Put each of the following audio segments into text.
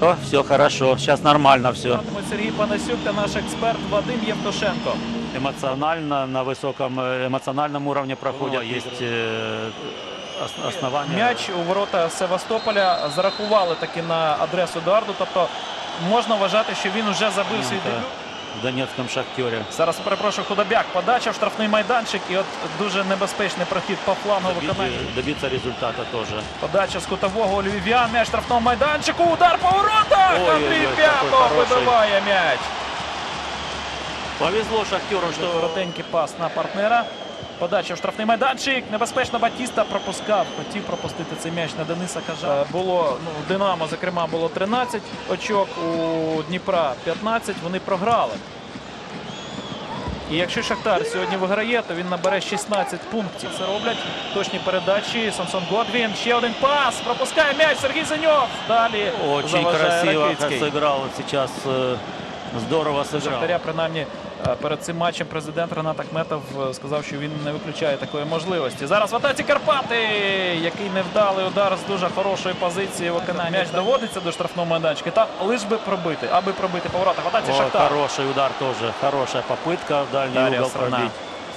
О, все хорошо, сейчас нормально все. Матиме Сергій Панасюк та наш експерт Вадим Євтушенко. Эмоционально, на высоком э, эмоциональном уровне проходят. Есть э, ос- основания. М'яч у ворота Севастополя зарахували таки на адресу Едуарду. Тобто можна вважати, що він вже забив свій Минка дебют. в Донецькому Шахтері. Зараз перепрошую Худобяк. Подача в штрафний майданчик. І от дуже небезпечний прохід по флангу виконання. Добиться, результату теж. Подача з кутового Львів'ян. М'яч штрафного майданчику. Удар по воротах. Андрій П'ятов вибиває м'яч. Повезло шахтеру, що... Коротенький пас на партнера. Подача в штрафний майданчик. Небезпечно Батіста пропускав. Хотів пропустити цей м'яч на Дениса Кажа. Було ну, у Динамо, зокрема, було 13 очок. У Дніпра 15. Вони програли. І якщо Шахтар сьогодні виграє, то він набере 16 пунктів. Це роблять точні передачі. Самсон Годвін. Ще один пас. Пропускає м'яч Сергій Зеньов. Далі очень заважає красиво Ракицький. сыграл сейчас. э, Здорово сыграл. Шахтаря, принаймні, е, перед цим матчем президент Ренат Ахметов е, сказав, що він не виключає такої можливості. Зараз в атаці Карпати, який невдалий удар з дуже хорошої позиції виконання. М'яч доводиться до штрафного майданчика. Та лиш би пробити, аби пробити поворота. В атаці Шахтар. хороший удар тоже. Хорошая попытка в дальний Дар'я угол Сарна. пробить.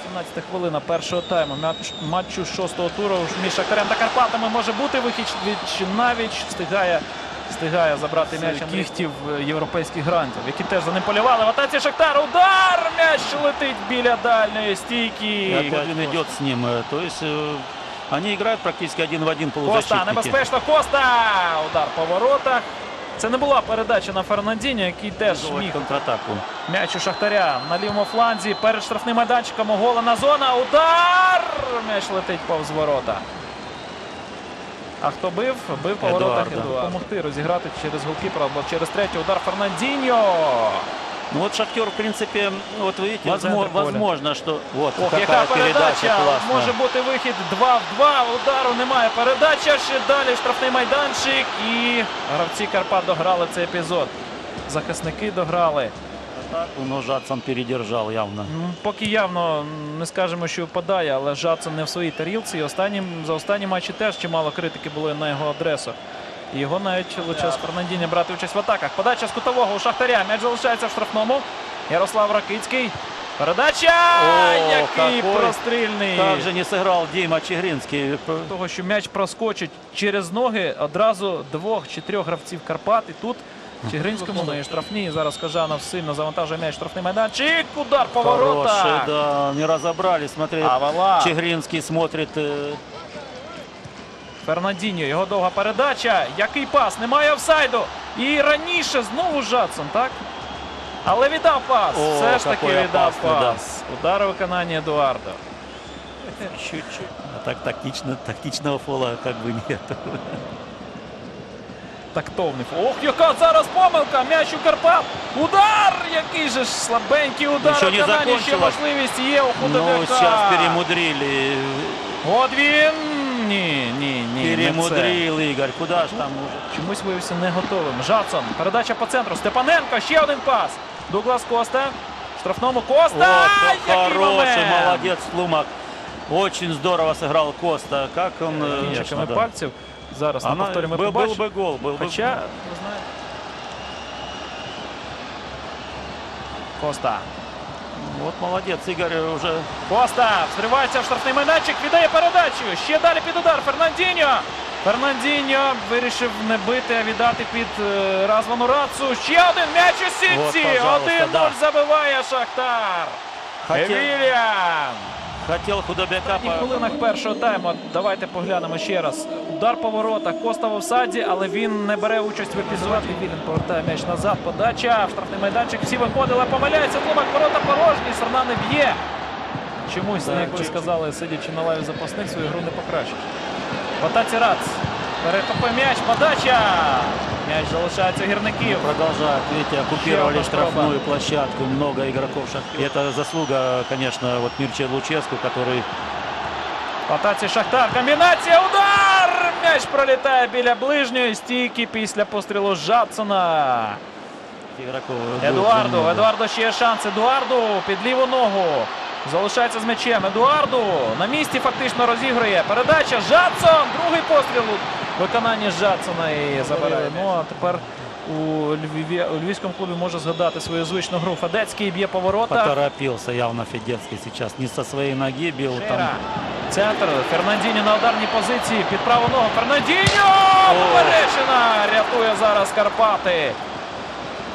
17 хвилина першого тайму матч, матчу шостого туру між Шахтарем та Карпатами може бути вихід від Чинавіч. Встигає, встигає забрати м'яч кіхтів е, європейських грантів, які теж за ним полювали. В атаці Шахтар. Удар! М'яч летить біля дальньої И стійки. опять он идет с ним. э, То есть э, они играют практически один в один Коста, полузащитники. небезпечно. Коста! Удар по воротах. Це не була передача на Фернандіні, який теж Организовывать міг контратаку. М'яч у Шахтаря на лівому фланзі. Перед штрафним майданчиком оголена зона. Удар! М'яч летить повз ворота. А хто бив? Бив по воротах Едуардо. Едуард. Помогти розіграти через голкіпера або через третій удар Фернандіньо. Ну вот Шахтер, в принципе, вот видите, В возможно, возможно, что вот Ох, яка передача классная. Може бути вихід 2 в 2. Удару немає. Передача ще далі штрафний майданчик. І гравці Карпат дограли цей епізод. Захисники дограли. Атаку, но Жадсон передержал явно. Ну, Поки явно не скажемо, що впадає, але Жадсон не в своїй тарілці. І останнім, за останні матчі теж чимало критики було на його адресу. І Його навіть лише з Фернандіння брати участь в атаках. Подача з кутового у Шахтаря. М'яч залишається в штрафному. Ярослав Ракицький. Передача! О, Який какой- прострільний! Как же не сыграл Дима Чигринский. Того, що м'яч проскочить через ноги одразу двох чи трьох гравців Карпат. І тут Чигринському ну, і штрафні. І Зараз Кажанов сильно завантажує м'яч штрафний майданчик. Удар по Хороший, да, не разобрали. Смотри, Авала. Чигринский смотрит. э, Фернандіньо, його довга передача. Який пас? Немає офсайду. І раніше знову Жадсон, так? Але віддав пас. О, Все ж таки какой віддав опасний, да. пас. Удар у виконанні Едуарда. Чуть-чуть. А так тактично, тактичного фола как бы нет. Тактовний. Ох, яка зараз помилка! М'яч у Карпат. Удар! Який же ж слабенький удар. Ще не виконання. Ще можливість є у Ну, Худобяка. сейчас перемудрили. Годвін. Ні, ні, ні. не це. Перемудрил Игорь. Куда ж там уже? Чомусь виявився не готовим. Жадсон. Передача по центру. Степаненко. Ще один пас. Дуглас Коста. Штрафному Коста. Який хороший, момент! молодец, Лумак. Очень здорово сыграл Коста. Как он... конечно, да. пальців. Зараз на Она- повторі ми был, был побачимо. бы гол. Был бы Хоча, ви знаєте. Коста. Вот молодец, Игорь уже Коста встривається в штрафний майданчик, віддає передачу. Ще далі під удар. Фернандіньо. Фернандіньо вирішив не бити, а віддати під е, Развану Рацу. Ще один м'яч у сітці. Вот, пожалуйста, 1-0 да. забиває Шахтар. хотел, Хотел худобяка. В хвилинах першого тайму давайте поглянемо ще раз. Удар по воротах. Коста в осаді, але він не бере участь в епізоді. Вілін повертає м'яч назад. Подача. В штрафний майданчик. Всі виходили, помиляється. Тлумак ворота порожні. Сарна не б'є. Чомусь, Так, як ви сказали, сидячи на лаві запасних, свою гру не покращить. В атаці Рац. Перехопив м'яч. Подача. М'яч залишається гірників. Продолжают, видите, оккупировали штрафную площадку, много игроков Шахтера. Это заслуга, конечно, вот Мирча Луческу, который В атаці Шахтар. Комбінація. Удар! М'яч пролітає біля ближньої стійки після пострілу Жадсона. игроков... Едуарду. Едуарду ще є шанс. Едуарду під ліву ногу. Залишається з м'ячем. Едуарду на місці фактично розігрує. Передача. Жадсон. Другий постріл у виконанні Жадсона і забирає. Ну а тепер у Львіві у львівському клубі може згадати свою звичну гру. Федецький б'є поворота. Поторопився явно Федецький сейчас. Не со своєї ноги бил. Там Центр. Фернандіні на ударній позиції. Під праву ногу. Фернандіньо! Поперечина! Рятує зараз Карпати.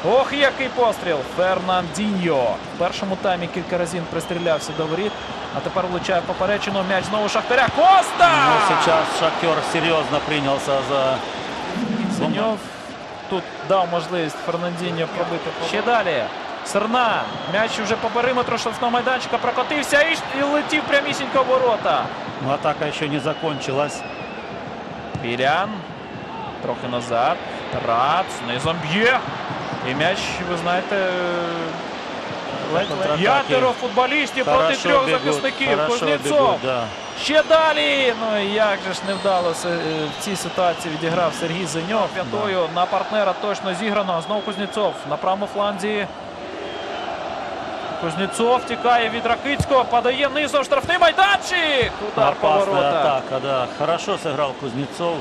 Ох, який постріл! Фернандіньо. В першому таймі кілька разів пристрілявся до воріт. А тепер влучає поперечину. М'яч знову Шахтаря. Коста! Ну, сейчас Шахтер серьезно принялся за... Синьов тут дав можливість Фернандіньо пробити. Ще далі. Серна. М'яч вже по периметру штрафного майданчика прокотився і, і летів прямісінько в ворота. Но атака еще не закончилась. Білян. Трохи назад. Тарац. Низом б'є. І м'яч, ви знаєте. П'ятеро футболістів проти трьох бегут, захисників. Кузнєцов. да. Ще далі. Ну і як же ж невдало се- е, в цій ситуації відіграв Сергій Зеньов. П'ятою на партнера точно зіграно. Знову Кузнєцов на правому фланзі. Кузнєцов тікає від Ракицького, подає низом штрафний майданчик. Удар по Опасная воротах. атака, да. Хорошо сыграл Кузнецов.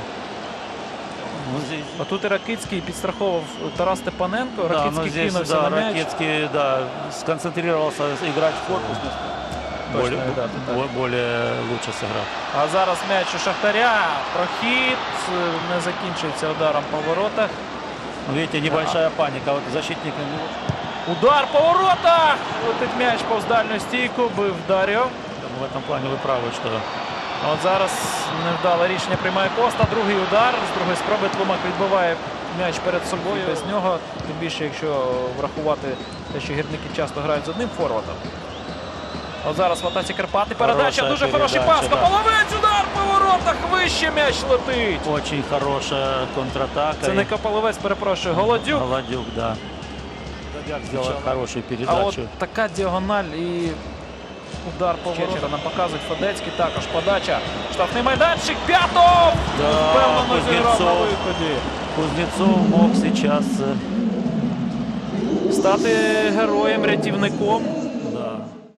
Ну, здесь... А тут і Ракицький підстраховував Тарас Степаненко. Да, но Ракицький здесь, кинувся да, на м'яч. Ракетский, да, сконцентрировался играть в корпус. Точно, более, да, тут так. бо- более лучше сыграл. А зараз м'яч у Шахтаря. Прохід е, не закінчується ударом по воротах. Ну, Видите, небольшая паника. Вот защитник ну, Удар по воротах! Летить м'яч повз дальню стійку, бив Даріо. в этом плане вы правы, что От зараз невдале рішення приймає Коста. Другий удар. З другої спроби Тлумак відбиває м'яч перед собою. Без нього, тим більше, якщо врахувати те, що гірники часто грають з одним форвардом. От зараз в атаці Карпати. Передача, Хороша дуже хороший пас. да. Кополовець, удар по воротах. Вище м'яч летить. очень хорошая контратака. Це не Кополовець, перепрошую. Голодюк. Голодюк, да. Сделал хорошую А от така діагональ і удар по воротах. Нам показують Федецький. Також подача. Штрафний майданчик. П'ятов! Да, Впевнено зіграв на виході. Кузнецов мог сейчас э, Стати героєм, рятівником.